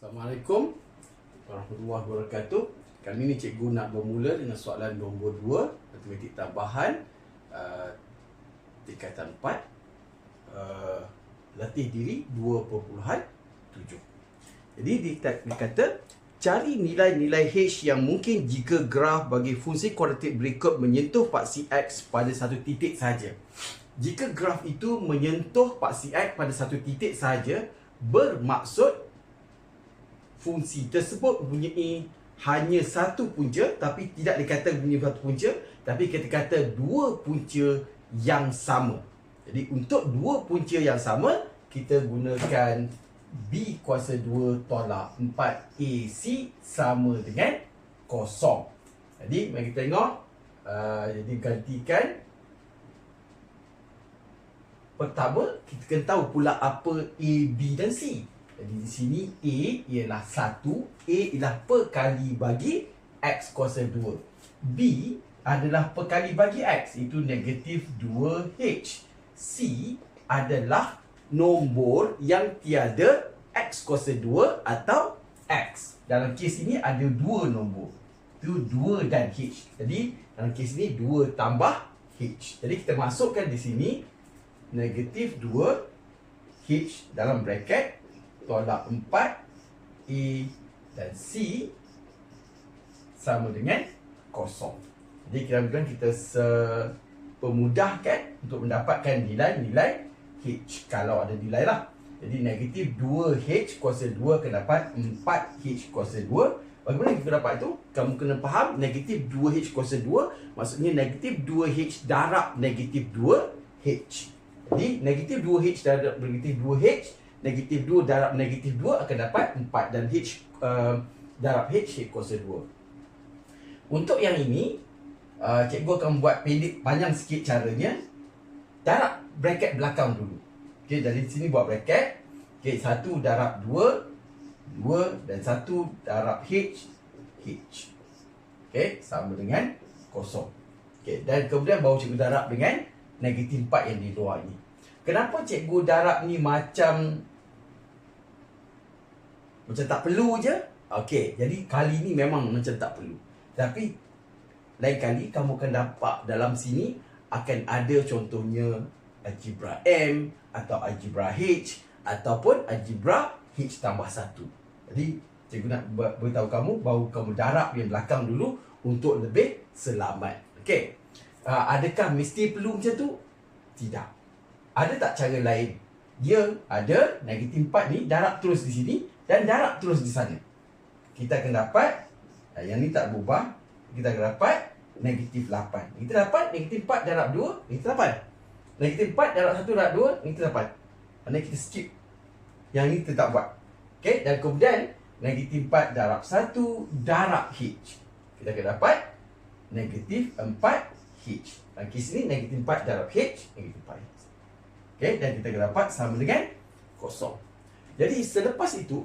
Assalamualaikum warahmatullahi wabarakatuh. Kali ini cikgu nak bermula dengan soalan nombor 2 matematik tambahan uh, tingkatan 4 uh, latih diri 2.7. Jadi dia kata cari nilai-nilai H yang mungkin jika graf bagi fungsi kuadratik berikut menyentuh paksi X pada satu titik saja. Jika graf itu menyentuh paksi X pada satu titik saja bermaksud fungsi tersebut mempunyai hanya satu punca tapi tidak dikata mempunyai satu punca tapi kita kata dua punca yang sama. Jadi untuk dua punca yang sama kita gunakan B kuasa 2 tolak 4AC sama dengan kosong. Jadi mari kita tengok uh, jadi gantikan pertama kita kena tahu pula apa A, B dan C. Jadi di sini A ialah 1, A ialah perkali bagi X kuasa 2. B adalah perkali bagi X, itu negatif 2H. C adalah nombor yang tiada X kuasa 2 atau X. Dalam kes ini ada dua nombor. Itu 2 dan H. Jadi dalam kes ini 2 tambah H. Jadi kita masukkan di sini negatif 2 H dalam bracket tolak 4 A dan C sama dengan kosong. Jadi kira-kira kita sepemudahkan untuk mendapatkan nilai-nilai H kalau ada nilai lah. Jadi negatif 2H kuasa 2 kena dapat 4H kuasa 2. Bagaimana kita dapat itu? Kamu kena faham negatif 2H kuasa 2 maksudnya negatif 2H darab negatif 2H. Jadi negatif 2H darab negatif 2H negatif 2 darab negatif 2 akan dapat 4 dan H uh, darab H kuasa 2 untuk yang ini uh, cikgu akan buat pendek panjang sikit caranya. Darab bracket belakang dulu. Okay, dari sini buat bracket. Okay, 1 darab 2 2 dan 1 darab H H. Okay, sama dengan kosong. Okay, dan kemudian baru cikgu darab dengan negatif 4 yang di luar ini. Kenapa cikgu darab ni macam macam tak perlu je? Okey, jadi kali ni memang macam tak perlu. Tapi lain kali kamu akan dapat dalam sini akan ada contohnya algebra M atau algebra H ataupun algebra H tambah 1. Jadi cikgu nak beritahu kamu bahawa kamu darab yang belakang dulu untuk lebih selamat. Okey. Uh, adakah mesti perlu macam tu? Tidak. Ada tak cara lain? Dia ada negatif 4 ni darab terus di sini dan darab terus di sana. Kita akan dapat eh, yang ni tak berubah. Kita akan dapat negatif 8. Kita dapat negatif 4 darab 2, kita dapat. Negatif 4 darab 1 darab 2, kita dapat. Mana kita skip. Yang ni kita tak buat. Okey, dan kemudian negatif 4 darab 1 darab H. Kita akan dapat negatif 4 H. Dan kes ni negatif 4 darab H, negatif 4 H. Okey, dan kita akan dapat sama dengan kosong. Jadi selepas itu,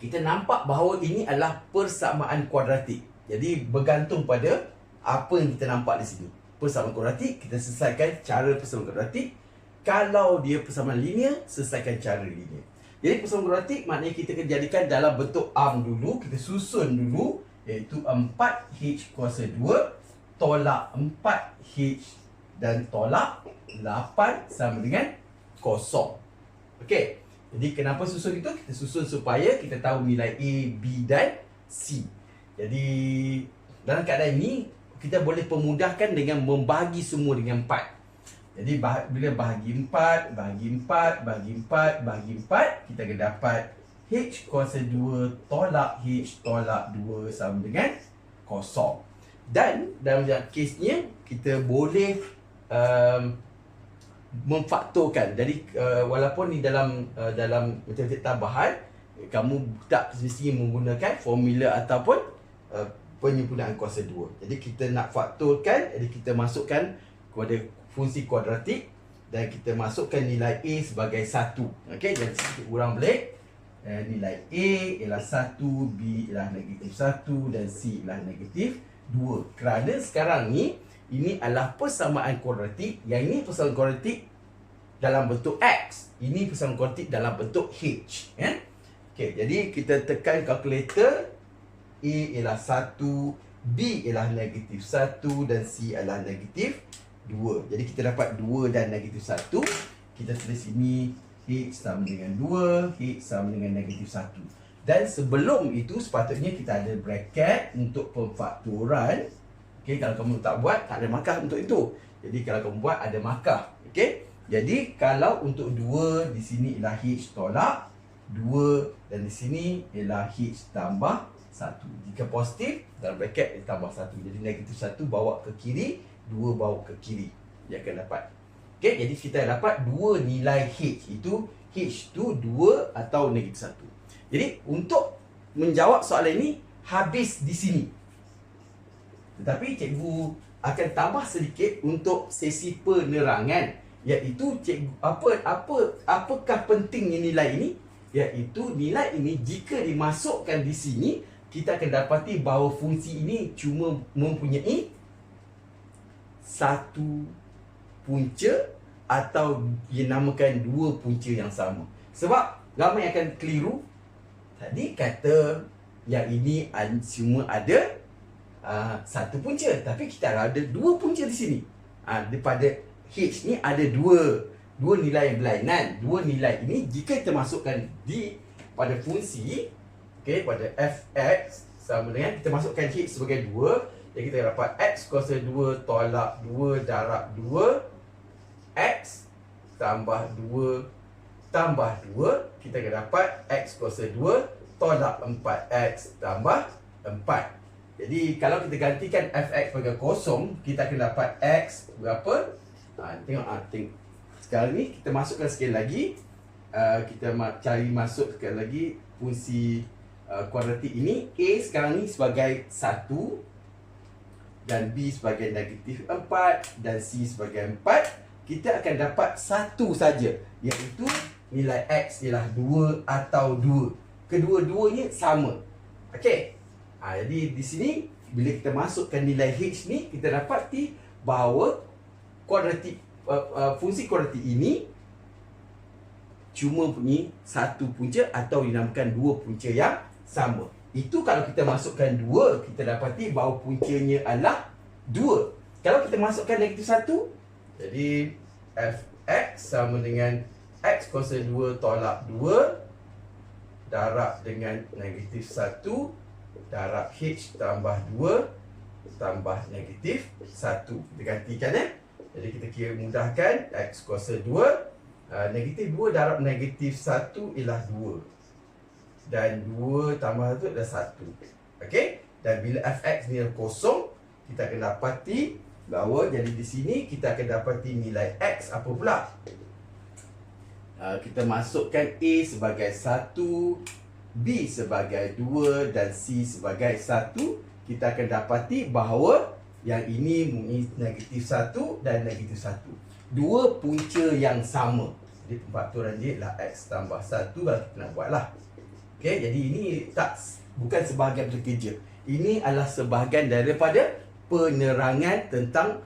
kita nampak bahawa ini adalah persamaan kuadratik. Jadi bergantung pada apa yang kita nampak di sini. Persamaan kuadratik, kita selesaikan cara persamaan kuadratik. Kalau dia persamaan linear, selesaikan cara linear. Jadi persamaan kuadratik maknanya kita akan jadikan dalam bentuk arm dulu. Kita susun dulu iaitu 4H kuasa 2 tolak 4H dan tolak 8 sama dengan kosong. Okey. Jadi kenapa susun itu? Kita susun supaya kita tahu nilai A, B dan C. Jadi dalam keadaan ini kita boleh pemudahkan dengan membagi semua dengan 4. Jadi bila bahagi 4, bahagi 4, bahagi 4, bahagi 4, kita akan dapat H kuasa 2 tolak H tolak 2 sama dengan kosong. Dan dalam kesnya kita boleh um, memfaktorkan. Jadi uh, walaupun ni dalam uh, dalam matematik tambahan kamu tak semestinya menggunakan formula ataupun uh, penyempurnaan kuasa 2. Jadi kita nak faktorkan, jadi kita masukkan kepada fungsi kuadratik dan kita masukkan nilai A sebagai 1. Okey, jadi kita urang balik. Uh, nilai A ialah 1, B ialah negatif 1 dan C ialah negatif 2. Kerana sekarang ni ini adalah persamaan kuadratik. Yang ini persamaan kuadratik dalam bentuk X. Ini persamaan kuadratik dalam bentuk H. Ya? Okey, jadi kita tekan kalkulator. A ialah 1, B ialah negatif 1 dan C adalah negatif 2. Jadi kita dapat 2 dan negatif 1. Kita tulis sini H sama dengan 2, H sama dengan negatif 1. Dan sebelum itu sepatutnya kita ada bracket untuk pemfaktoran. Okey, kalau kamu tak buat, tak ada markah untuk itu. Jadi kalau kamu buat, ada markah. Okey, jadi kalau untuk 2 di sini ialah H tolak 2 dan di sini ialah H tambah 1. Jika positif, dalam bracket dia tambah 1. Jadi negatif 1 bawa ke kiri, 2 bawa ke kiri. Dia akan dapat. Okay, jadi kita dapat 2 nilai H. Itu H tu 2 atau negatif 1. Jadi untuk menjawab soalan ini, habis di sini. Tetapi cikgu akan tambah sedikit untuk sesi penerangan iaitu cikgu apa apa apakah pentingnya nilai ini iaitu nilai ini jika dimasukkan di sini kita akan dapati bahawa fungsi ini cuma mempunyai satu punca atau dinamakan dua punca yang sama. Sebab ramai akan keliru tadi kata yang ini semua ada uh, satu punca tapi kita ada dua punca di sini. Uh, daripada H ni ada dua dua nilai yang berlainan. Dua nilai ini jika kita masukkan di pada fungsi okey pada fx sama dengan kita masukkan h sebagai 2 jadi kita dapat x kuasa 2 tolak 2 darab 2 x tambah 2 tambah 2 kita akan dapat x kuasa 2 tolak 4x tambah 4 jadi kalau kita gantikan fx sebagai kosong kita akan dapat x berapa? Ha, tengok ha, tengok sekarang ni kita masukkan sekali lagi. Uh, kita ma- cari masuk sekali lagi fungsi uh, kuadratik ini. A sekarang ni sebagai 1 dan B sebagai negatif 4 dan C sebagai 4 kita akan dapat satu saja iaitu nilai X ialah 2 atau 2 kedua-duanya sama. Okey. Ha, jadi di sini bila kita masukkan nilai H ni kita dapati bahawa kuadratik uh, uh, fungsi kuadratik ini cuma punya satu punca atau dinamakan dua punca yang sama. Itu kalau kita masukkan dua, kita dapati bahawa puncanya adalah dua. Kalau kita masukkan negatif satu, jadi fx sama dengan x kuasa dua tolak dua darab dengan negatif satu darab h tambah dua tambah negatif satu. Kita gantikan eh. Jadi kita kira mudahkan X kuasa 2 uh, Negatif 2 darab negatif 1 ialah 2 Dan 2 tambah 1 adalah 1 Okey? Dan bila fx ni kosong Kita akan dapati bahawa Jadi di sini kita akan dapati nilai X apa pula? Uh, Kita masukkan A sebagai 1 B sebagai 2 dan C sebagai 1 Kita akan dapati bahawa yang ini mempunyai negatif satu dan negatif satu. Dua punca yang sama. Jadi pemfaktoran dia adalah X tambah satu kalau kita nak buat lah. Okay, jadi ini tak bukan sebahagian bekerja. Ini adalah sebahagian daripada penerangan tentang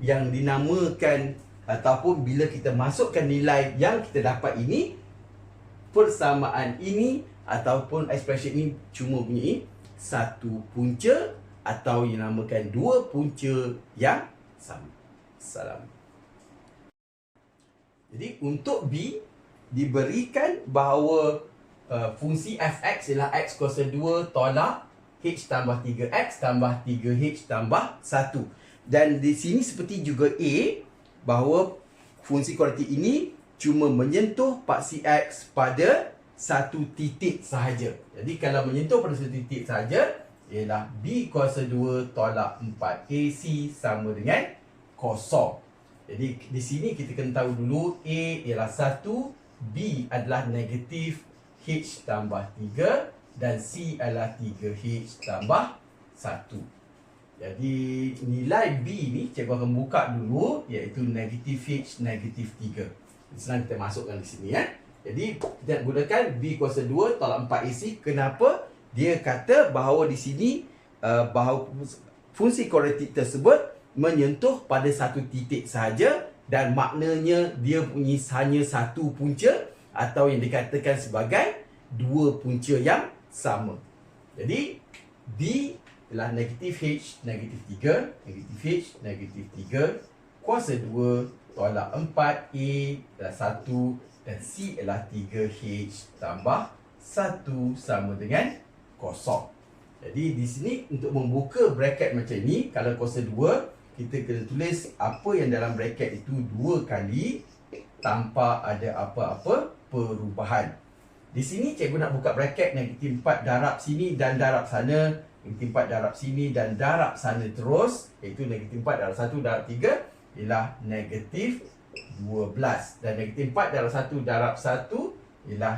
yang dinamakan ataupun bila kita masukkan nilai yang kita dapat ini persamaan ini ataupun ekspresi ini cuma punya satu punca atau yang dinamakan dua punca yang sama. Salam. Jadi untuk B diberikan bahawa uh, fungsi fx ialah x kuasa 2 tolak h tambah 3x tambah 3h tambah 1. Dan di sini seperti juga A bahawa fungsi kuadratik ini cuma menyentuh paksi x pada satu titik sahaja. Jadi kalau menyentuh pada satu titik sahaja, ialah B kuasa 2 tolak 4 AC sama dengan kosong. Jadi di sini kita kena tahu dulu A ialah 1, B adalah negatif H tambah 3 dan C adalah 3H tambah 1. Jadi nilai B ni cikgu akan buka dulu iaitu negatif H negatif 3. Senang kita masukkan di sini ya. Jadi kita gunakan B kuasa 2 tolak 4 AC. Kenapa? dia kata bahawa di sini uh, bahawa fungsi kuadratik tersebut menyentuh pada satu titik sahaja dan maknanya dia punya hanya satu punca atau yang dikatakan sebagai dua punca yang sama. Jadi B ialah negatif H negatif 3, negatif H negatif 3, kuasa 2 tolak 4, A ialah 1 dan C ialah 3H tambah 1 sama dengan kosong. Jadi di sini untuk membuka bracket macam ni, kalau kuasa 2, kita kena tulis apa yang dalam bracket itu dua kali tanpa ada apa-apa perubahan. Di sini cikgu nak buka bracket negatif 4 darab sini dan darab sana. Negatif 4 darab sini dan darab sana terus. Iaitu negatif 4 darab 1 darab 3 ialah negatif 12. Dan negatif 4 darab 1 darab 1 ialah,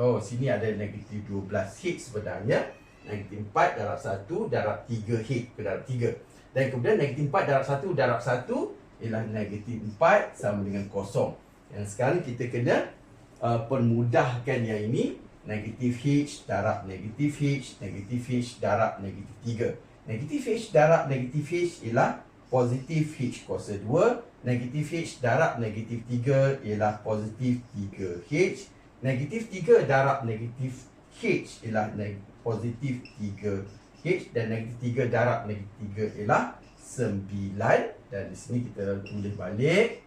oh sini ada negatif 12 hit sebenarnya. Negatif 4 darab 1 darab 3 hit ke darab 3. Dan kemudian negatif 4 darab 1 darab 1 ialah negatif 4 sama dengan kosong. Yang sekarang kita kena uh, permudahkan yang ini negatif H darab negatif H negatif H darab negatif 3 negatif H darab negatif H ialah positif H kuasa 2 negatif H darab negatif 3 ialah positif 3H negatif 3 darab negatif H ialah neg- positif 3H dan negatif 3 darab negatif 3 ialah 9 dan di sini kita tulis balik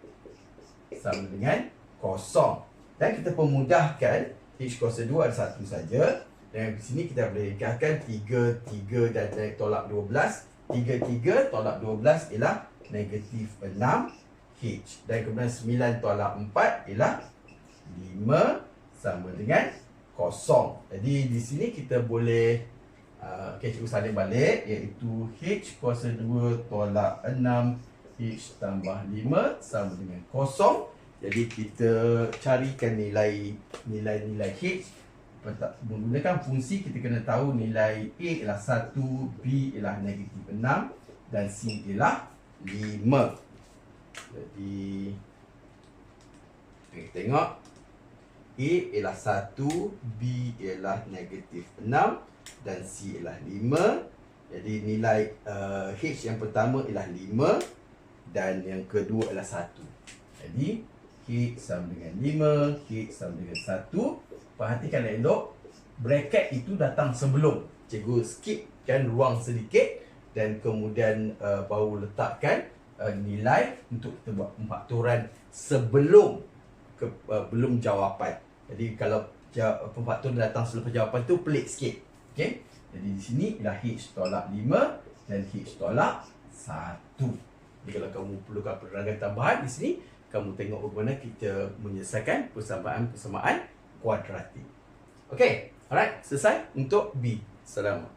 sama dengan kosong. Dan kita pemudahkan H kuasa 2 ada satu saja. Dan di sini kita boleh ikatkan 3, 3 dan tolak 12. 3, 3 tolak 12 ialah negatif 6 H. Dan kemudian 9 tolak 4 ialah 5 sama dengan kosong. Jadi di sini kita boleh uh, okay, cikgu salin balik iaitu H kuasa 2 tolak 6 H tambah 5 sama dengan kosong. Jadi kita carikan nilai nilai-nilai H menggunakan fungsi kita kena tahu nilai A ialah 1, B ialah negatif 6 dan C ialah 5. Jadi kita tengok A ialah 1, B ialah negatif 6 dan C ialah 5. Jadi nilai uh, H yang pertama ialah 5 dan yang kedua ialah 1. Jadi K sama dengan 5, K sama dengan 1. Perhatikan elok, bracket itu datang sebelum. Cikgu skipkan ruang sedikit dan kemudian uh, baru letakkan uh, nilai untuk kita buat pemfaktoran sebelum ke, uh, belum jawapan. Jadi kalau pemfaktoran datang selepas jawapan tu pelik sikit. Okey. Jadi di sini ialah H tolak 5 dan H tolak 1. Jadi kalau kamu perlukan penerangan tambahan di sini, kamu tengok bagaimana kita menyelesaikan persamaan-persamaan kuadratik. Okey, alright, selesai untuk B. Selamat.